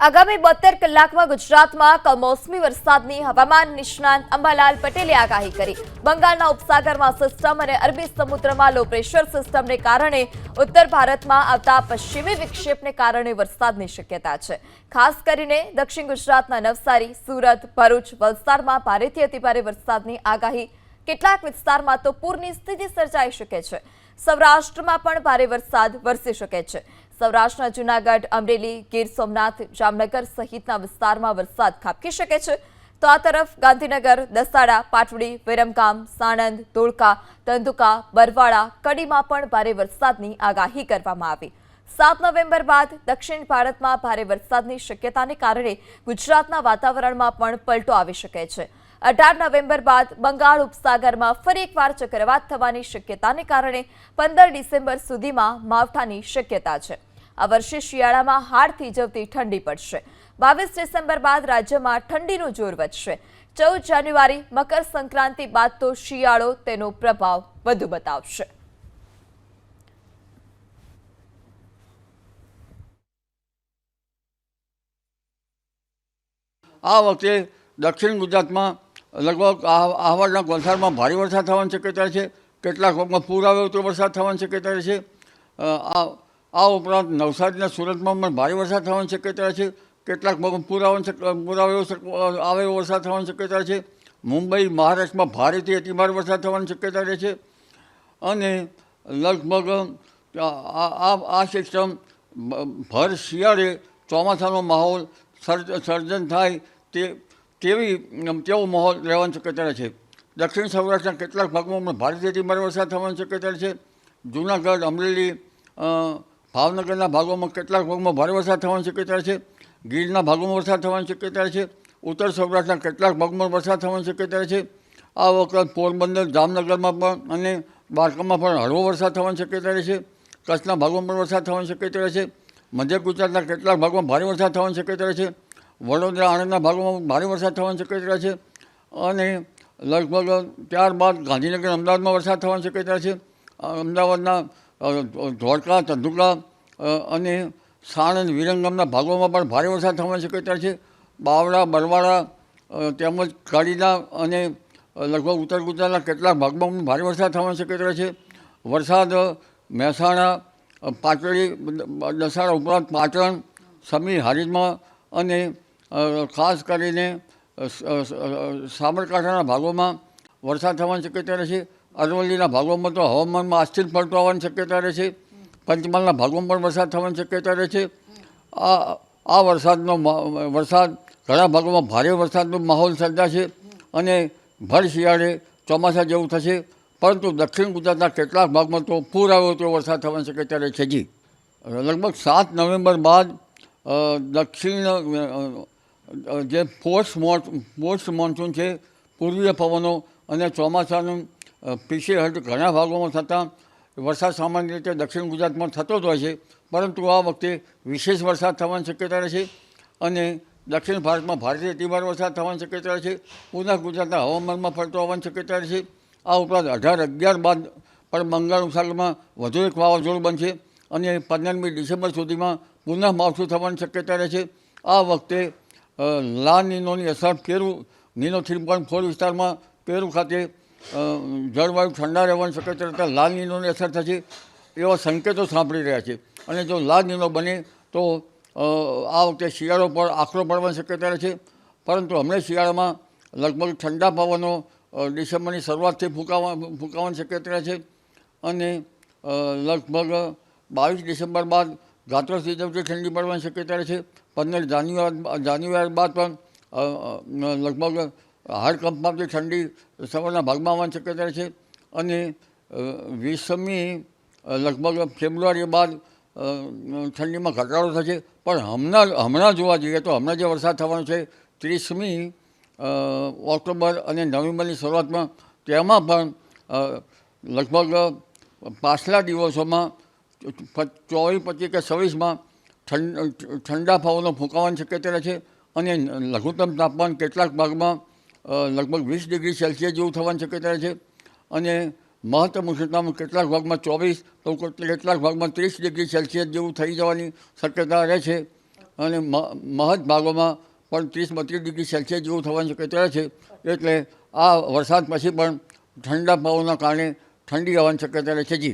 આગામી બોતેર કલાકમાં ગુજરાતમાં કમોસમી વરસાદની હવામાન નિષ્ણાંત અંબાલાલ પટેલે આગાહી કરી. બંગાળના ઉપસાગરમાં સિસ્ટમ અને અરબી સમુદ્રમાં લો પ્રેશર સિસ્ટમને કારણે ઉત્તર ભારતમાં આવતા પશ્ચિમી વિક્ષેપને કારણે વરસાદની શક્યતા છે. ખાસ કરીને દક્ષિણ ગુજરાતના નવસારી, સુરત, ભરૂચ, વલસાડમાં ભારેથી અતિભારે વરસાદની આગાહી. કેટલાક વિસ્તારમાં તો પૂરની સ્થિતિ સર્જાઈ શકે છે. સૌરાષ્ટ્રમાં પણ ભારે વરસાદ વરસી શકે છે. સૌરાષ્ટ્રના જૂનાગઢ, અમરેલી, ગીર સોમનાથ, જામનગર સહિતના વિસ્તારમાં વરસાદ ખાબકી શકે છે. તો આ તરફ ગાંધીનગર, દસાડા પાટવડી વિરમગામ, સાણંદ, ધોળકા, ધંધુકા બરવાડા કડીમાં પણ ભારે વરસાદની આગાહી કરવામાં આવી. સાત નવેમ્બર બાદ દક્ષિણ ભારતમાં ભારે વરસાદની શક્યતાને કારણે ગુજરાતના વાતાવરણમાં પણ પલટો આવી શકે છે. અઢાર નવેમ્બર બાદ બંગાળ ઉપસાગરમાં ફરી એકવાર ચક્રવાત થવાની શક્યતાને કારણે પંદર ડિસેમ્બર સુધીમાં માવઠાની શક્યતા છે. આ વર્ષે શિયાળામાં હાડ થીજવતી ઠંડી પડશે. બાવીસ ડિસેમ્બર બાદ રાજ્યમાં ઠંડીનું જોર વધશે. ચૌદ જાન્યુઆરી મકર સંક્રાંતિ બાદ તો શિયાળો તેનો પ્રભાવ વધુ બતાવશે. આ વખતે દક્ષિણ ગુજરાતમાં લગભગ આહવાડના વલસાડમાં ભારે વરસાદ થવાની શક્યતા છે. કેટલાક ભાગમાં પૂર આવે તો વરસાદ થવાની શક્યતા છે. આ આ ઉપરાંત નવસારીના સુરતમાં પણ ભારે વરસાદ થવાની શક્યતા છે. કેટલાક પુરાવાની પૂર આવવાની આવે એવો વરસાદ થવાની શક્યતા છે. મુંબઈ, મહારાષ્ટ્રમાં ભારેથી અતિભારે વરસાદ થવાની શક્યતા રહે છે. અને લગભગ આ સિસ્ટમ ભર શિયાળે ચોમાસાનો માહોલ સર્જ, સર્જન થાય તે, તેવી તેવો માહોલ રહેવાની શક્યતા છે. દક્ષિણ સૌરાષ્ટ્રના કેટલાક ભાગમાં પણ ભારેથી અતિભારે વરસાદ થવાની શક્યતા છે. જૂનાગઢ, અમરેલી ભાવનગરના ભાગોમાં કેટલાક ભાગમાં ભારે વરસાદ થવાની શક્યતા છે, ગીરના ભાગોમાં વરસાદ થવાની શક્યતા છે, ઉત્તર સૌરાષ્ટ્રના કેટલાક ભાગમાં વરસાદ થવાની શક્યતા છે. આ વખત પોરબંદર, જામનગરમાં પણ અને દ્વારકામાં પણ હળવો વરસાદ થવાની શક્યતા રહે છે કચ્છના ભાગોમાં પણ વરસાદ થવાની શક્યતા રહે છે મધ્ય ગુજરાતના કેટલાક ભાગોમાં ભારે વરસાદ થવાની શક્યતા રહેશે. વડોદરા, આણંદના ભાગોમાં ભારે વરસાદ થવાની શક્યતા રહેશે. અને લગભગ ત્યારબાદ ગાંધીનગર, અમદાવાદમાં વરસાદ થવાની શક્યતા છે અમદાવાદના ધોળકા, ધંધુકા અને સાણંદ વિરંગમના ભાગોમાં પણ ભારે વરસાદ થવાની શક્યતા છે બાવળા બરવાડા તેમજ કાળીના અને લગભગ ઉત્તર ગુજરાતના કેટલાક ભાગમાં પણ ભારે વરસાદ થવાની શક્યતા છે વરસાદ, મહેસાણા પાટડી દસાડા ઉપરાંત પાટણ, સમી હારીજમાં અને ખાસ કરીને સાબરકાંઠાના ભાગોમાં વરસાદ થવાની શક્યતા છે અરવલ્લીના ભાગોમાં તો હવામાનમાં અસ્થિર પડતો આવવાની શક્યતા રહે છે. પંચમહાલના ભાગોમાં પણ વરસાદ થવાની શક્યતા રહે છે. આ આ વરસાદનો વરસાદ, ઘણા ભાગોમાં ભારે વરસાદનો માહોલ સર્જાશે અને ભર શિયાળે ચોમાસા જેવું થશે. પરંતુ દક્ષિણ ગુજરાતના કેટલાક ભાગમાં તો પૂર આવ્યો તેવો વરસાદ થવાની શક્યતા રહે છે જી. લગભગ સાત નવેમ્બર બાદ દક્ષિણ જે પોસ્ટ મોટ પોસ્ટ મોન્સૂન છે, પૂર્વીય પવનો અને ચોમાસાનું અ, પીછેહટ ઘણા ભાગોમાં થતાં વરસાદ સામાન્ય રીતે દક્ષિણ ગુજરાતમાં થતો જ હોય છે પરંતુ આ વખતે વિશેષ વરસાદ થવાની શક્યતા રહે છે અને દક્ષિણ ભારતમાં ભારે અતિભાર વરસાદ થવાની શક્યતા છે પુનઃ ગુજરાતના હવામાનમાં ફરતો આવવાની શક્યતા છે આ ઉપરાંત અઢાર અગિયાર બાદ પણ બંગાળ ઉપસાગરમાં વધુ એક વાવાઝોડું બનશે અને પંદરમી ડિસેમ્બર સુધીમાં પુનઃ માવઠું થવાની શક્યતા રહે છે આ વખતે લા નીનોની અસર Peru Nino three point four વિસ્તારમાં પેરુ ખાતે જળવાયુ ઠંડા રહેવાની શક્યતા રહેતા લાલ નીનોની અસર થશે એવા સંકેતો સાંભળી રહ્યા છે. અને જો લાલ નીનો બને તો આ વખતે શિયાળો પર આખરો પડવાની શક્યતા રહે છે. પરંતુ હમણાં શિયાળામાં લગભગ ઠંડા પવનો ડિસેમ્બરની શરૂઆતથી ફૂંકાવા, ફૂંકાવાની શક્યતા રહે છે. અને લગભગ બાવીસ ડિસેમ્બર બાદ ગાત્રો સિઝમથી ઠંડી પડવાની શક્યતા રહે છે. પંદર જાન્યુઆરી જાન્યુઆરી બાદ પણ લગભગ હાડ કંપમાંથી ઠંડી સવારના ભાગમાં આવવાની શક્યતા છે અને વીસમી લગભગ ફેબ્રુઆરી બાદ ઠંડીમાં ઘટાડો થશે. પણ હમણાં હમણાં જોવા જઈએ તો હમણાં જે વરસાદ થવાનો છે, ત્રીસમી ઓક્ટોબર અને નવેમ્બરની શરૂઆતમાં તેમાં પણ લગભગ પાછલા દિવસોમાં ચોવીસ, પચીસ કે છવ્વીસમાં ઠંડ પવનો ફૂંકાવાની શક્યતા છે અને લઘુત્તમ તાપમાન કેટલાક ભાગમાં લગભગ વીસ ડિગ્રી સેલ્સિયસ જેવું થવાની શક્યતા છે. અને મહત્તમ ઉષ્ણતામાં કેટલાક ભાગમાં ચોવીસ, તો કેટલાક ભાગમાં ત્રીસ ડિગ્રી સેલ્સિયસ જેવું થઈ જવાની શક્યતા રહે છે. અને મહદ ભાગોમાં પણ ત્રીસ બત્રીસ ડિગ્રી સેલ્સિયસ જેવું થવાની શક્યતા રહે છે. એટલે આ વરસાદ પછી પણ ઠંડા પવનના કારણે ઠંડી આવવાની શક્યતા રહે છે. જી.